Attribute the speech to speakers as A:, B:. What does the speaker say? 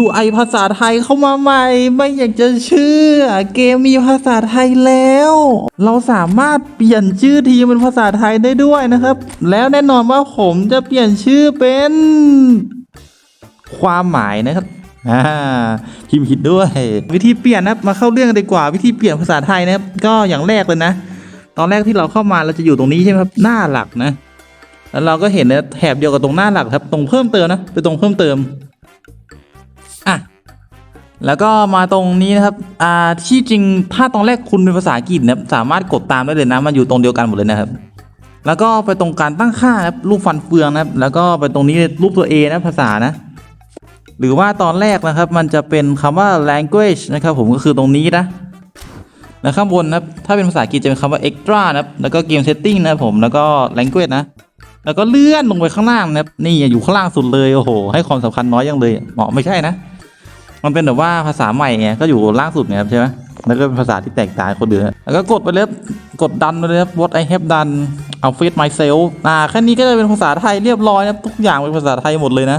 A: UI ภาษาไทยเข้ามาใหม่ ไม่อยากจะเชื่อ เกมมีภาษาไทยแล้ว เราสามารถเปลี่ยนชื่อทีมเป็นภาษาไทยได้ด้วยนะครับ แล้วแน่นอนว่าผมจะเปลี่ยนชื่อเป็น ความหมายนะครับอ่าพิมพ์ผิดด้วย วิธีเปลี่ยนนะครับมาเข้าเรื่องกันดีกว่า วิธีเปลี่ยนภาษาไทยนะครับ ก็อย่างแรกเลยนะ ตอนแรกที่เราเข้ามาเราจะอยู่ตรงนี้ใช่ไหมครับหน้าหลักนะ แล้วเราก็เห็นนะแถบเดียวกับตรงหน้าหลักครับ ตรงเพิ่มเติมนะไปตรงเพิ่มเติม แล้วก็มาตรงนี้นะครับอ่าที่จริงถ้าตอนแรกคุณเป็นภาษาอังกฤษนะครับสามารถกดตามได้เลยนะมันอยู่ตรงเดียวกันหมดเลยนะครับ แล้วก็ไปตรงการตั้งค่านะครับรูปฟันเฟืองนะครับ แล้วก็ไปตรงนี้รูปตัว A นะภาษานะ หรือว่าตอนแรกนะครับ มันจะเป็นคำว่า language นะครับ ผมก็คือตรงนี้นะแล้วข้างบนนะครับถ้าเป็นภาษาอังกฤษจะเป็นคำว่า extra นะครับแล้วก็ game setting นะครับผมแล้วก็ language นะแล้วก็เลื่อนลงไปข้างล่างนะครับนี่อยู่ข้างล่างสุดเลยโอ้โหให้ความสำคัญน้อยยังเลยเหมาะไม่ใช่นะ มันเป็นแบบว่าภาษาใหม่ไงก็อยู่ล่างสุดไงครับใช่ไหมแล้วก็เป็นภาษาที่แตกต่างคนอื่นแล้วก็กดไปเลยบกดดันไปเลยครับ what I have done เอา face myself อ่าแค่นี้ก็จะเป็นภาษาไทยเรียบร้อยนะทุกอย่างเป็นภาษาไทยหมดเลยนะ